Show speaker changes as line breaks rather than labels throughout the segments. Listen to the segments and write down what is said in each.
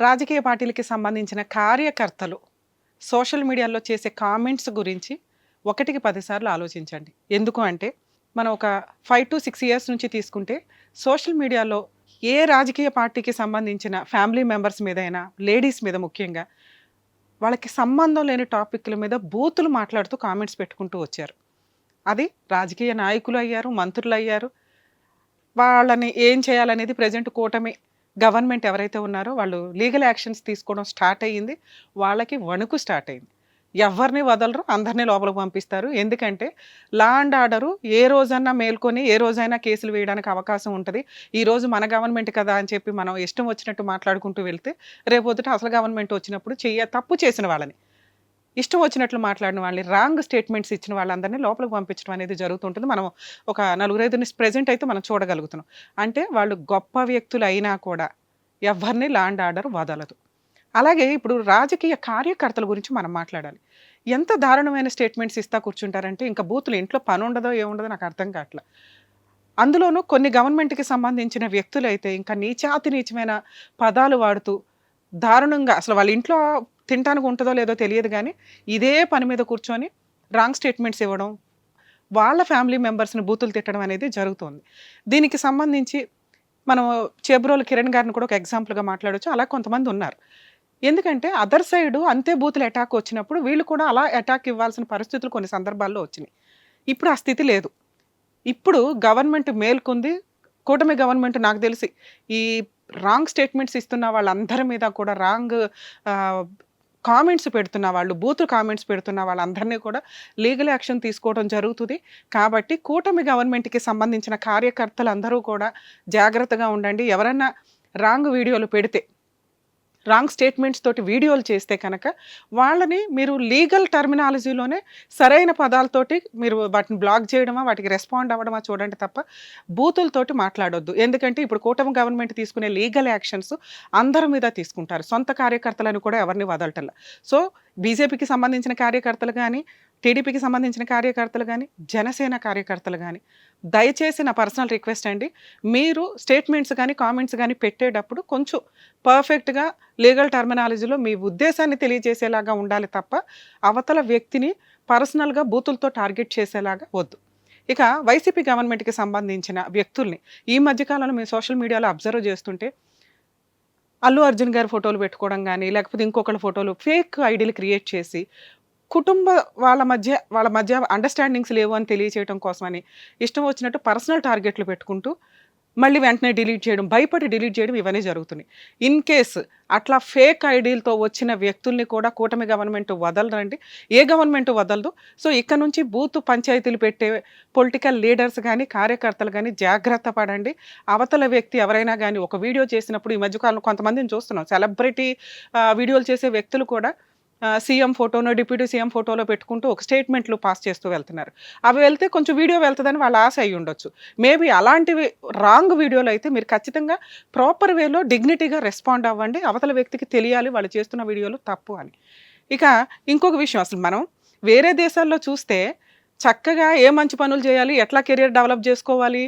రాజకీయ పార్టీలకి సంబంధించిన కార్యకర్తలు సోషల్ మీడియాలో చేసే కామెంట్స్ గురించి ఒకటికి పదిసార్లు ఆలోచించండి. ఎందుకు అంటే మనం ఒక ఫైవ్ టు సిక్స్ ఇయర్స్ నుంచి తీసుకుంటే సోషల్ మీడియాలో ఏ రాజకీయ పార్టీకి సంబంధించిన ఫ్యామిలీ మెంబర్స్ మీదైనా లేడీస్ మీద ముఖ్యంగా వాళ్ళకి సంబంధం లేని టాపిక్ల మీద బూతులు మాట్లాడుతూ కామెంట్స్ పెట్టుకుంటూ వచ్చారు. అది రాజకీయ నాయకులు అయ్యారు మంత్రులు అయ్యారు. వాళ్ళని ఏం చేయాలనేది ప్రజెంట్ కూటమి గవర్నమెంట్ ఎవరైతే ఉన్నారో వాళ్ళు లీగల్ యాక్షన్స్ తీసుకోవడం స్టార్ట్ అయ్యింది. వాళ్ళకి వణుకు స్టార్ట్ అయింది ఎవరిని వదలరు అందరినీ లోపలికి పంపిస్తారు. ఎందుకంటే లా అండ్ ఆర్డరు ఏ రోజన్నా మేల్కొని ఏ రోజైనా కేసులు వేయడానికి అవకాశం ఉంటుంది. ఈ రోజు మన గవర్నమెంట్ కదా అని చెప్పి మనం ఇష్టం వచ్చినట్టు మాట్లాడుకుంటూ వెళ్తే రేపొద్దుట అసలు గవర్నమెంట్ వచ్చినప్పుడు చెయ్య తప్పు చేసిన వాళ్ళని. ఇష్టం వచ్చినట్లు మాట్లాడిన వాళ్ళని రాంగ్ స్టేట్మెంట్స్ ఇచ్చిన వాళ్ళందరినీ లోపలికి పంపించడం అనేది జరుగుతుంటుంది. మనం ఒక నలుగురైదుని ప్రెజెంట్ అయితే మనం చూడగలుగుతున్నాం. అంటే వాళ్ళు గొప్ప వ్యక్తులు అయినా కూడా ఎవరిని ల్యాండ్ ఆర్డర్ వదలదు. అలాగే ఇప్పుడు రాజకీయ కార్యకర్తల గురించి మనం మాట్లాడాలి. ఎంత దారుణమైన స్టేట్మెంట్స్ ఇస్తా కూర్చుంటారంటే ఇంకా బూతులు ఇంట్లో పని ఉండదో ఏముండదో నాకు అర్థం కావట్లే. అందులోనూ కొన్ని గవర్నమెంట్కి సంబంధించిన వ్యక్తులు అయితే ఇంకా నీచాతి నీచమైన పదాలు వాడుతూ దారుణంగా అసలు వాళ్ళ ఇంట్లో తినడానికి ఉంటుందో లేదో తెలియదు కానీ ఇదే పని మీద కూర్చొని రాంగ్ స్టేట్మెంట్స్ ఇవ్వడం వాళ్ళ ఫ్యామిలీ మెంబర్స్ని బూతులు తిట్టడం అనేది జరుగుతుంది. దీనికి సంబంధించి మనం చేబ్రోలు కిరణ్ గారిని కూడా ఒక ఎగ్జాంపుల్గా మాట్లాడొచ్చు. అలా కొంతమంది ఉన్నారు. ఎందుకంటే అదర్ సైడ్ అంతే బూతులు అటాక్ వచ్చినప్పుడు వీళ్ళు కూడా అలా అటాక్ ఇవ్వాల్సిన పరిస్థితులు కొన్ని సందర్భాల్లో వచ్చినాయి. ఇప్పుడు ఆ స్థితి లేదు. ఇప్పుడు గవర్నమెంట్ మేల్కొంది. కూటమి గవర్నమెంట్ నాకు తెలిసి ఈ రాంగ్ స్టేట్మెంట్స్ ఇస్తున్న వాళ్ళందరి మీద కూడా రాంగ్ కామెంట్స్ పెడుతున్న వాళ్ళు బూత్ కామెంట్స్ పెడుతున్న వాళ్ళందరినీ కూడా లీగల్ యాక్షన్ తీసుకోవడం జరుగుతుంది. కాబట్టి కూటమి గవర్నమెంట్కి సంబంధించిన కార్యకర్తలు అందరూ కూడా జాగ్రత్తగా ఉండండి. ఎవరన్నా రాంగ్ వీడియోలు పెడితే రాంగ్ స్టేట్మెంట్స్ తోటి వీడియోలు చేస్తే కనుక వాళ్ళని మీరు లీగల్ టర్మినాలజీలోనే సరైన పదాలతోటి మీరు వాటిని బ్లాక్ చేయడమా వాటికి రెస్పాండ్ అవ్వడమా చూడండి తప్ప బూతులతోటి మాట్లాడొద్దు. ఎందుకంటే ఇప్పుడు కూటమి గవర్నమెంట్ తీసుకునే లీగల్ యాక్షన్స్ అందరి మీద తీసుకుంటారు. సొంత కార్యకర్తలను కూడా ఎవరిని వదలటల్లా సో బీజేపీకి సంబంధించిన కార్యకర్తలు కానీ టీడీపీకి సంబంధించిన కార్యకర్తలు కానీ జనసేన కార్యకర్తలు కానీ దయచేసి నా పర్సనల్ రిక్వెస్ట్ అండి. మీరు స్టేట్మెంట్స్ కానీ కామెంట్స్ కానీ పెట్టేటప్పుడు కొంచెం పర్ఫెక్ట్గా లీగల్ టర్మినాలజీలో మీ ఉద్దేశాన్ని తెలియజేసేలాగా ఉండాలి తప్ప అవతల వ్యక్తిని పర్సనల్గా బూతులతో టార్గెట్ చేసేలాగా వద్దు. ఇక వైసీపీ గవర్నమెంట్కి సంబంధించిన వ్యక్తుల్ని ఈ మధ్యకాలంలో మేము సోషల్ మీడియాలో అబ్జర్వ్ చేస్తుంటే అల్లు అర్జున్ గారి ఫోటోలు పెట్టుకోవడం కానీ లేకపోతే ఇంకొకళ్ళ ఫోటోలు ఫేక్ ఐడీలు క్రియేట్ చేసి కుటుంబ వాళ్ళ మధ్య వాళ్ళ మధ్య అండర్స్టాండింగ్స్ లేవు అని తెలియచేయడం కోసమని ఇష్టం వచ్చినట్టు పర్సనల్ టార్గెట్లు పెట్టుకుంటూ మళ్ళీ వెంటనే డిలీట్ చేయడం భయపడి డిలీట్ చేయడం ఇవన్నీ జరుగుతున్నాయి. ఇన్ కేస్ అట్లా ఫేక్ ఐడీలతో వచ్చిన వ్యక్తుల్ని కూడా కూటమి గవర్నమెంట్ వదలరండి. ఏ గవర్నమెంట్ వదలదు. సో ఇక్కడ నుంచి బూత్ పంచాయతీలు పెట్టే పొలిటికల్ లీడర్స్ కానీ కార్యకర్తలు కానీ జాగ్రత్త పడండి. అవతల వ్యక్తి ఎవరైనా కానీ ఒక వీడియో చేసినప్పుడు ఈ మధ్యకాలంలో కొంతమందిని చూస్తున్నాం. సెలబ్రిటీ వీడియోలు చేసే వ్యక్తులు కూడా సీఎం ఫోటోనో డిప్యూటీ సీఎం ఫోటోలో పెట్టుకుంటూ ఒక స్టేట్మెంట్లు పాస్ చేస్తూ వెళ్తున్నారు. అవి వెళ్తే కొంచెం వీడియో వెళ్తుందని వాళ్ళ ఆశ అయి ఉండొచ్చు. మేబీ అలాంటివి రాంగ్ వీడియోలు అయితే మీరు ఖచ్చితంగా ప్రాపర్ వేలో డిగ్నిటీగా రెస్పాండ్ అవ్వండి. అవతల వ్యక్తికి తెలియాలి వాళ్ళు చేస్తున్న వీడియోలు తప్పు అని. ఇక ఇంకొక విషయం అసలు మనం వేరే దేశాల్లో చూస్తే చక్కగా ఏ మంచి పనులు చేయాలి ఎట్లా కెరియర్ డెవలప్ చేసుకోవాలి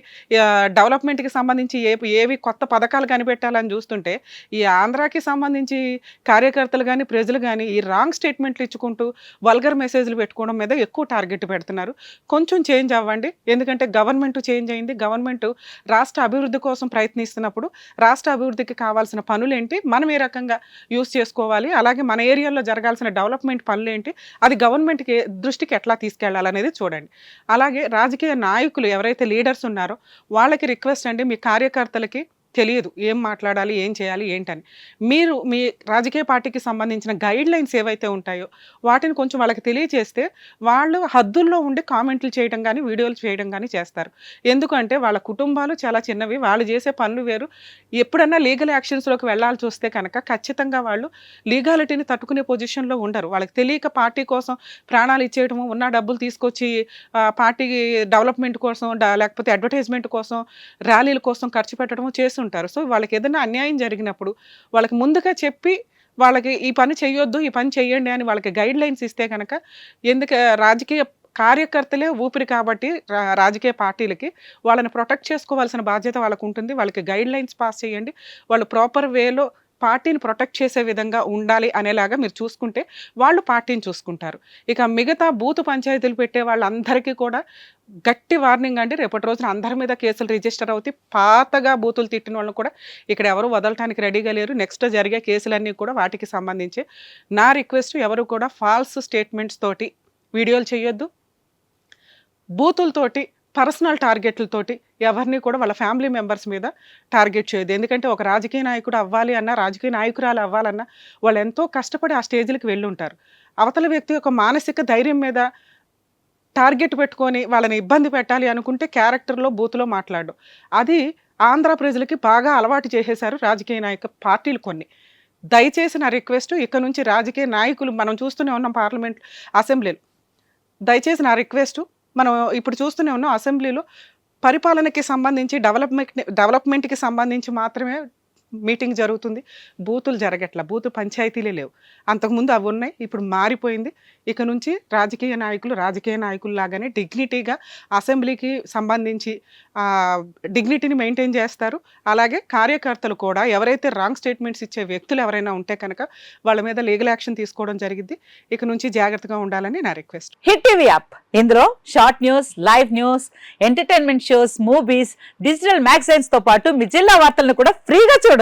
డెవలప్మెంట్కి సంబంధించి ఏ ఏవి కొత్త పథకాలు కనిపెట్టాలని చూస్తుంటే ఈ ఆంధ్రాకి సంబంధించి కార్యకర్తలు కానీ ప్రజలు కానీ ఈ రాంగ్ స్టేట్మెంట్లు ఇచ్చుకుంటూ వల్గర్ మెసేజ్లు పెట్టుకోవడం మీద ఎక్కువ టార్గెట్ పెడుతున్నారు. కొంచెం చేంజ్ అవ్వండి. ఎందుకంటే గవర్నమెంట్ చేంజ్ అయింది. గవర్నమెంట్ రాష్ట్ర అభివృద్ధి కోసం ప్రయత్నిస్తున్నప్పుడు రాష్ట్ర అభివృద్ధికి కావాల్సిన పనులు ఏంటి మనం ఏ రకంగా యూస్ చేసుకోవాలి అలాగే మన ఏరియాలో జరగాల్సిన డెవలప్మెంట్ పనులు ఏంటి అది గవర్నమెంట్కి దృష్టికి ఎట్లా తీసుకెళ్ళాలనేది చూడండి. అలాగే రాజకీయ నాయకులు ఎవరైతే లీడర్స్ ఉన్నారో వాళ్ళకి రిక్వెస్ట్ అండి మీ కార్యకర్తలకి తెలియదు. ఏం మాట్లాడాలి ఏం చేయాలి ఏంటని. మీరు మీ రాజకీయ పార్టీకి సంబంధించిన గైడ్ లైన్స్ ఏవైతే ఉంటాయో వాటిని కొంచెం వాళ్ళకి తెలియజేస్తే వాళ్ళు హద్దుల్లో ఉండి కామెంట్లు చేయడం కానీ వీడియోలు చేయడం కానీ చేస్తారు. ఎందుకంటే వాళ్ళ కుటుంబాలు చాలా చిన్నవి వాళ్ళు చేసే పనులు వేరు. ఎప్పుడన్నా లీగల్ యాక్షన్స్లోకి వెళ్ళాల్సి వస్తే కనుక ఖచ్చితంగా వాళ్ళు లీగాలిటీని తట్టుకునే పొజిషన్లో ఉండరు. వాళ్ళకి తెలియక పార్టీ కోసం ప్రాణాలు ఇచ్చేయటము ఉన్న డబ్బులు తీసుకొచ్చి పార్టీ డెవలప్మెంట్ కోసం లేకపోతే అడ్వర్టైజ్మెంట్ కోసం ర్యాలీల కోసం ఖర్చు పెట్టడము ఉంటారు సో వాళ్ళకి ఏదైనా అన్యాయం జరిగినప్పుడు వాళ్ళకి ముందుగా చెప్పి వాళ్ళకి ఈ పని చేయొద్దు ఈ పని చేయండి అని వాళ్ళకి గైడ్ లైన్స్ ఇస్తే కనుక ఎందుకు రాజకీయ కార్యకర్తలే ఊపిరి కాబట్టి రా- రాజకీయ పార్టీలకి వాళ్ళని ప్రొటెక్ట్ చేసుకోవాల్సిన బాధ్యత వాళ్ళకు ఉంటుంది వాళ్ళకి గైడ్ లైన్స్ పాస్ చేయండి. వాళ్ళు ప్రాపర్ వేలో పార్టీని ప్రొటెక్ట్ చేసే విధంగా ఉండాలి అనేలాగా మీరు చూసుకుంటే వాళ్ళు పార్టీని చూసుకుంటారు. ఇక మిగతా బూత్ పంచాయతీలు పెట్టే వాళ్ళందరికీ కూడా గట్టి వార్నింగ్ అండి. రేపటి రోజున అందరి మీద కేసులు రిజిస్టర్ అవుతాయి పాతగా బూతులు తిట్టిన వాళ్ళు కూడా ఇక్కడ ఎవరు వదలటానికి రెడీగా లేరు. నెక్స్ట్ జరిగే కేసులన్నీ కూడా వాటికి సంబంధించి నా రిక్వెస్ట్ ఎవరు కూడా ఫాల్స్ స్టేట్మెంట్స్ తోటి వీడియోలు చేయొద్దు. బూతులతోటి పర్సనల్ టార్గెట్లతోటి ఎవరిని కూడా వాళ్ళ ఫ్యామిలీ మెంబర్స్ మీద టార్గెట్ చేయదు ఎందుకంటే ఒక రాజకీయ నాయకుడు అవ్వాలి అన్నా రాజకీయ నాయకురాలు అవ్వాలన్నా వాళ్ళు ఎంతో కష్టపడి ఆ స్టేజ్లకు వెళ్ళి ఉంటారు అవతల వ్యక్తి యొక్క మానసిక ధైర్యం మీద టార్గెట్ పెట్టుకొని వాళ్ళని ఇబ్బంది పెట్టాలి అనుకుంటే క్యారెక్టర్లో బూత్లో మాట్లాడు. అది ఆంధ్ర ప్రజలకి బాగా అలవాటు చేసేశారు రాజకీయ నాయక పార్టీలు కొన్ని. దయచేసి నా రిక్వెస్ట్ ఇక్కడ నుంచి రాజకీయ నాయకులు మనం చూస్తూనే ఉన్నాం పార్లమెంట్ అసెంబ్లీలో. దయచేసి నా రిక్వెస్ట్ మనం ఇప్పుడు చూస్తూనే ఉన్నాం అసెంబ్లీలో పరిపాలనకి సంబంధించి డెవలప్మెంట్ డెవలప్మెంట్కి సంబంధించి మాత్రమే మీటింగ్ జరుగుతుంది. బూతులు జరగట్ల. బూతు పంచాయతీలే లేవు. అంతకుముందు అవి ఉన్నాయి ఇప్పుడు మారిపోయింది. ఇక నుంచి రాజకీయ నాయకులు రాజకీయ నాయకులు లాగానే డిగ్నిటీగా అసెంబ్లీకి సంబంధించి డిగ్నిటీని మెయింటైన్ చేస్తారు. అలాగే కార్యకర్తలు కూడా ఎవరైతే రాంగ్ స్టేట్మెంట్స్ ఇచ్చే వ్యక్తులు ఎవరైనా ఉంటే కనుక వాళ్ళ మీద లీగల్ యాక్షన్ తీసుకోవడం జరిగింది ఇక నుంచి జాగ్రత్తగా ఉండాలని నా రిక్వెస్ట్.
Hit TV app. ఇందులో short news live news entertainment shows movies digital మ్యాగజైన్స్తో పాటు మీ జిల్లా వార్తలను కూడా ఫ్రీగా చూడండి